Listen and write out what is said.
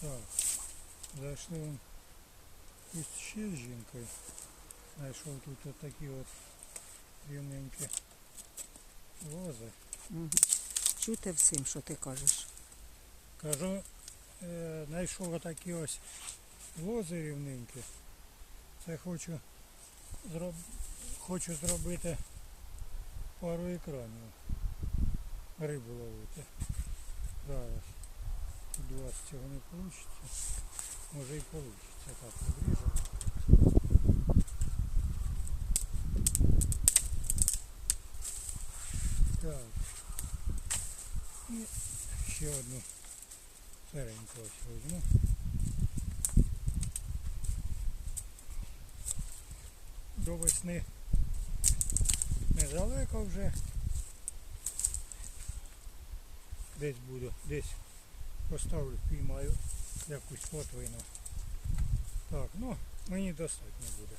Так. Зайшли он тут ще з жінкою. Знайшов тут от такі от рівненькі лози. Угу. Чути всім, що ти кажеш. Кажу, е, знайшов отакі ось лози рівненькі. Це хочу, зроб... хочу зробити пару екранів. Рибу ловити. Зараз. У вас цього не вийде. Може і вийде. Так обріжу. Так. І ще одну сереньку ось візьму. До весни недалеко вже. Десь буду, десь поставлю, піймаю якусь потвину. Так, ну мені достатньо буде.